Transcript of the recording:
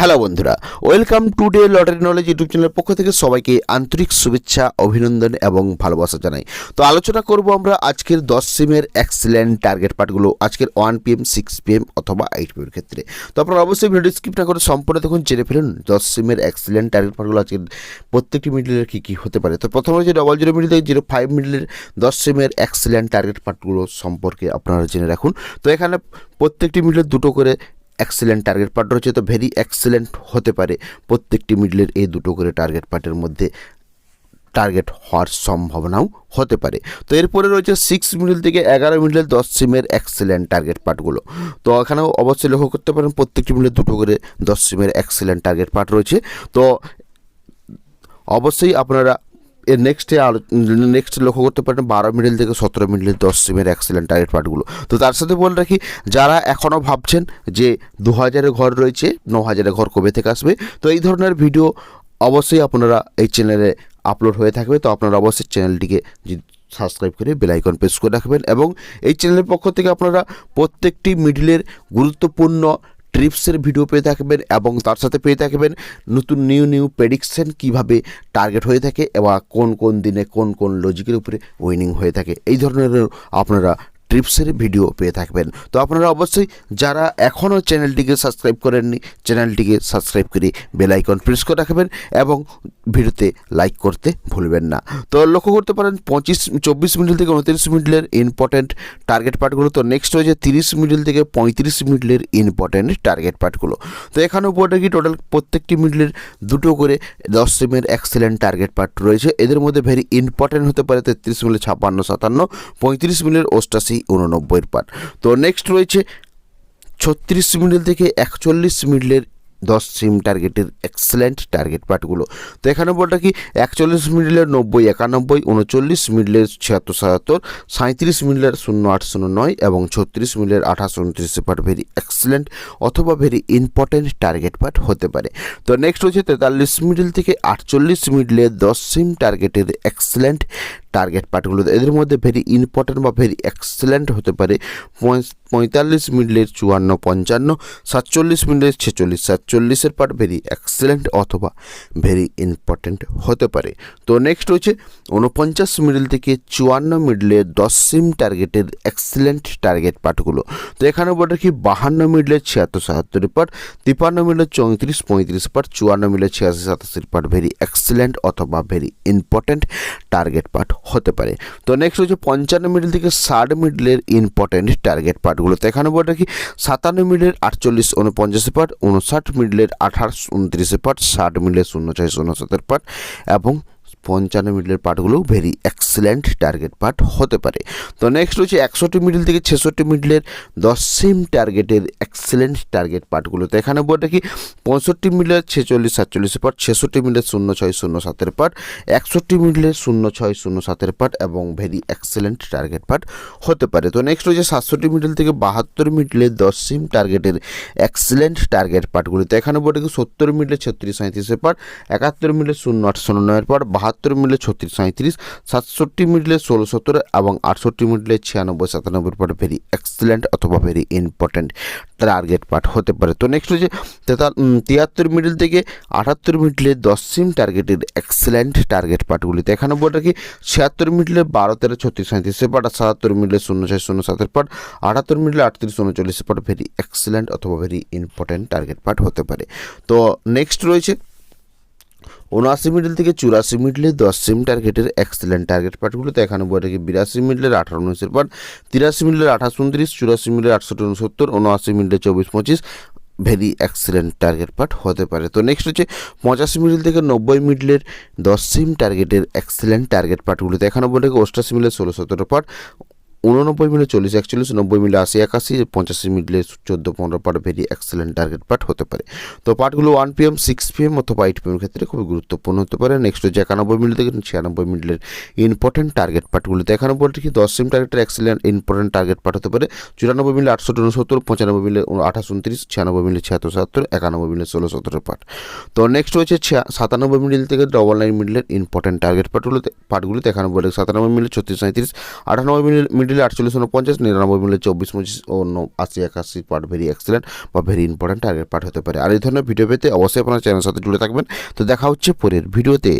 Hello বন্ধুরা, welcome to day lottery knowledge YouTube চ্যানেলের পক্ষ থেকে সবাইকে আন্তরিক শুভেচ্ছা, অভিনন্দন এবং ভালোবাসা জানাই। তো আলোচনা করব আমরা আজকের দশ সিমের এক্সিলেন্ট টার্গেট পার্টগুলো আজকের ওয়ান পিএম সিক্স পিএম অথবা এইট পিএম ক্ষেত্রে। তো আপনারা অবশ্যই ভিডিও স্কিপ না করে সম্পূর্ণ দেখুন, জেনে ফেলুন দশ সিমের এক্সিলেন্ট টার্গেট পার্টগুলো আজকের প্রত্যেকটি মিডলের কী কী হতে পারে। তো প্রথমে যে double zero middle zero five মিডলের দশ সিমের এক্সিলেন্ট টার্গেট পার্টগুলো সম্পর্কে আপনারা জেনে রাখুন। তো এখানে প্রত্যেকটি মিডলের দুটো করে এক্সেলেন্ট টার্গেট পার্ট রয়েছে, তো ভেরি এক্সেলেন্ট হতে পারে। প্রত্যেকটি মিডলের এই দুটো করে টার্গেট পার্টের মধ্যে টার্গেট হওয়ার সম্ভাবনাও হতে পারে। তো এরপরে রয়েছে সিক্স মিডল থেকে এগারো মিডলের দশ সিমের এক্সেলেন্ট টার্গেট পার্টগুলো তো এখানেও অবশ্যই লক্ষ্য করতে পারেন, প্রত্যেকটি মিডলে দুটো করে দশ সিমের এক্সেলেন্ট টার্গেট পার্ট রয়েছে। তো অবশ্যই আপনারা এর নেক্সটে আলো নেক্সট লক্ষ্য করতে পারেন বারো মিডিল থেকে সতেরো মিডল দশ সিমের এক্সেলেন্ট টার্গেট পার্টগুলো তো তার সাথে বলে রাখি, যারা এখনও ভাবছেন যে দু হাজারের ঘর রয়েছে ন হাজারের ঘর কবে থেকে আসবে, তো এই ধরনের ভিডিও অবশ্যই আপনারা এই চ্যানেলে আপলোড হয়ে থাকবে। তো আপনারা অবশ্যই চ্যানেলটিকে সাবস্ক্রাইব করে বেলাইকন প্রেস করে রাখবেন এবং এই চ্যানেলের পক্ষ থেকে আপনারা প্রত্যেকটি মিডিলের গুরুত্বপূর্ণ ট্রিপসের ভিডিও পেয়ে থাকবেন এবং তার সাথে পেয়ে থাকবেন নতুন নিউ নিউ প্রেডিকশন কীভাবে টার্গেট হয়ে থাকে এবং কোন কোন দিনে কোন কোন লজিকের উপরে উইনিং হয়ে থাকে। এই ধরনের আপনারা ট্রিপসের ভিডিও পেয়ে থাকবেন। তো আপনারা অবশ্যই যারা এখনও চ্যানেলটিকে সাবস্ক্রাইব করেননি, চ্যানেলটিকে সাবস্ক্রাইব করে বেল আইকন প্রেস করে রাখবেন এবং ভিডিওতে লাইক করতে ভুলবেন না। তো লক্ষ্য করতে পারেন, পঁচিশ, চব্বিশ মিডল থেকে উনত্রিশ মিডলের ইম্পর্ট্যান্ট টার্গেট পার্টগুলো তো নেক্সট হয়েছে তিরিশ মিডল থেকে পঁয়ত্রিশ মিডলের ইম্পর্ট্যান্ট টার্গেট পার্টগুলো তো এখানে উপরে কি টোটাল প্রত্যেকটি মিডলের দুটো করে দশ সিমের এক্সেলেন্ট টার্গেট পার্ট রয়েছে। এদের মধ্যে ভেরি ইম্পর্ট্যান্ট হতে পারে তেত্রিশ মিলে ছাপান্ন সাতান্ন, পঁয়ত্রিশ মিলের অষ্টাশি উননব্বইয়ের পার্ট তো নেক্সট রয়েছে ছত্রিশ মিডল থেকে একচল্লিশ মিডলের দশ সিম টার্গেটের এক্সেলেন্ট টার্গেট পার্টগুলো তো এখানে বলটা কি? একচল্লিশ মিডলের নব্বই, একানব্বই, উনচল্লিশ মিডলের ছিয়াত্তর, সাতাত্তর সাঁত্রিশ মিডলের শূন্য, আট, শূন্য, নয় এবং ছত্রিশ মিডলের আঠাশ, উনত্রিশ পার্ট ভেরি এক্সেলেন্ট অথবা ভেরি ইম্পর্টেন্ট টার্গেট পার্ট হতে পারে। তো নেক্সট হচ্ছে তেতাল্লিশ মিডল থেকে আটচল্লিশ মিডলের দশ সিম টার্গেটের এক্সেলেন্ট টার্গেট পার্টগুলো এদের মধ্যে ভেরি ইম্পর্ট্যান্ট বা ভেরি এক্সেলেন্ট হতে পারে পঁয়তাল্লিশ মিডলের চুয়ান্ন, পঞ্চান্ন, সাতচল্লিশ মিডলের ছেচল্লিশ, সাতচল্লিশের পার্ট ভেরি এক্সেলেন্ট অথবা ভেরি ইম্পর্ট্যান্ট হতে পারে। তো নেক্সট হচ্ছে উনপঞ্চাশ মিডল থেকে চুয়ান্ন মিডলের দশ সিম টার্গেটের এক্সেলেন্ট টার্গেট পার্টগুলো তো এখানে বলে কি বাহান্ন মিডলের ছিয়াত্তর সাতাত্তরের পার্ট তিপ্পান্ন মিডলের চৌত্রিশ, পঁয়ত্রিশ পার্ট চুয়ান্ন মিডলের ছিয়াশি সাতাশির পার্ট ভেরি এক্সেলেন্ট অথবা ভেরি ইম্পর্ট্যান্ট টার্গেট পার্ট হতে পারে। তো নেক্সট হচ্ছে পঞ্চান্ন মিডল থেকে ষাট মিডলের ইম্পর্টেন্ট টার্গেট পার্টগুলো তো এখানে বলে রাখি সাতান্ন মিডলের আটচল্লিশ, উনপঞ্চাশে পার্ট উনষাট মিডলের আঠাশ, উনত্রিশে পার্ট ষাট মিডলের শূন্য, ছয়, শূন্য, সাতের পার্ট এবং পঞ্চান্ন মিডলের পার্টগুলো ভেরি এক্সেলেন্ট টার্গেট পার্ট হতে পারে। তো নেক্সট হচ্ছে একষট্টি মিডল থেকে ছেষট্টি মিডলের দশ সিম টার্গেটের এক্সেলেন্ট টার্গেট পার্টগুলো তো এখানে বলতে কি, পঁয়ষট্টি মিডলের ছেচল্লিশ, সাতচল্লিশের পার্ট ছেষট্টি মিডলের শূন্য ছয়, শূন্য সাতের পার্ট একষট্টি মিডলের শূন্য ছয়, শূন্য সাতের পার্ট এবং ভেরি এক্সেলেন্ট টার্গেট পার্ট হতে পারে। তো নেক্সট হচ্ছে সাতষট্টি মিডল থেকে বাহাত্তর মিডলের দশ সিম টার্গেটের এক্সেলেন্ট টার্গেট পার্টগুলো তো এখানে বলতে কি, সত্তর মিডলের ছত্রিশ সাঁত্রিশের পার্ট একাত্তর মিডলের শূন্য, আট, শূন্য নয়ের পার্ট বাহাত্তর মিডলে ছত্রিশ সাঁত্রিশ সাতষট্টি মিডলে ষোলো সতেরো এবং আটষট্টি মিডলে ছিয়ানব্বই সাতানব্বই পার্ট ভেরি এক্সেলেন্ট অথবা ভেরি ইম্পর্ট্যান্ট টার্গেট পার্ট হতে পারে। তো নেক্সট হচ্ছে তেতা তিয়াত্তর মিডল থেকে আটাত্তর মিডলে দশ সিম টার্গেটের এক্সেলেন্ট টার্গেট পার্টগুলিতে বলে কি ছিয়াত্তর মিডলে বারো, তেরো, ছত্রিশ সাঁত্রিশের পার্ট আর সাতাত্তর মিডলে শূন্য ছয়, শূন্য সাতের পার্ট আটাত্তর মিডলে আটত্রিশ উনচল্লিশের পার্ট ভেরি এক্সেলেন্ট অথবা ভেরি ইম্পর্ট্যান্ট টার্গেট পার্ট হতে পারে। তো নেক্সট রয়েছে উনআশি মিডল থেকে চুরাশি মিডলে দশ সিম টার্গেটের এক্সেলেন্ট টার্গেট পার্টগুলোতে এখানে বলে রাখি বিরাশি মিডলের আঠারো উনিশের পার্ট তিরাশি মিডলের আঠাশ উনত্রিশ, চুরাশি মিডলের আটষট্টি উনসত্তর উনআশি মিডলে চব্বিশ পঁচিশ ভেরি এক্সেলেন্ট টার্গেট পার্ট হতে পারে। তো নেক্সট হচ্ছে পঁচাশি মিডল থেকে নব্বই মিডলের দশ সিম টার্গেটের এক্সেলেন্ট টার্গেট পার্টগুলোতে বলে রাখি অষ্টাশি মিডলের ষোলো সতেরো পার্ট উননব্বই মিলে চল্লিশ, একচল্লিশ, নব্বই মিলে আশি, একাশি, পঁচাশি মিলে চোদ্দ, পনেরো part very excellent target part হতে পারে। তো পার্টগুলো one PM six P PM অথবা এইট পিএম ক্ষেত্রে খুবই গুরুত্বপূর্ণ হতে পারে। নেক্সট হচ্ছে একানব্বই মিলে থেকে ছিয়ানব্বই মিডলের ইম্পর্টেন্ট টার্গেট পার্টগুলোতে একানব্বই কি দশ সিম টার্গেটের এক্সেলেন্ট ইম্পর্টেন্ট টার্গেট পার্ট হতে পারে। চুরানব্বই মিলে আটষট্টি, উনসত্তর, পঁচানব্বই মিলে আঠাশ, উনত্রিশ, ছিয়ানব্বই মিলে ছিয়াত্তর, সাতাত্তর, একানব্বই মিলে ষোলো, সতেরো পার্ট তো নেক্সট হচ্ছে সাতানব্বই মিডল থেকে ডবল নাইন মিডলের ইম্পর্টেন্ট টার্গেট পার্টগুলোতে পার্টগুলোতে একানব্বই সাতানব্বই মিলে ছত্রিশ সাঁত্রিশ আটানব্বই মিডল মিডলে আটচল্লিশ উনপঞ্চাশ, নিরানব্বই মিলে চব্বিশ, পঁচিশ ও আশি, একাশি পার্ট ভেরি এক্সেলেন্ট বা ভেরি ইম্পর্ট্যান্ট টার্গেট পার্ট হতে পারে। আর এই ধরনের ভিডিও পেতে অবশ্যই আপনার চ্যানেলের সাথে জুড়ে থাকবেন। তো দেখা হচ্ছে পরের ভিডিওতে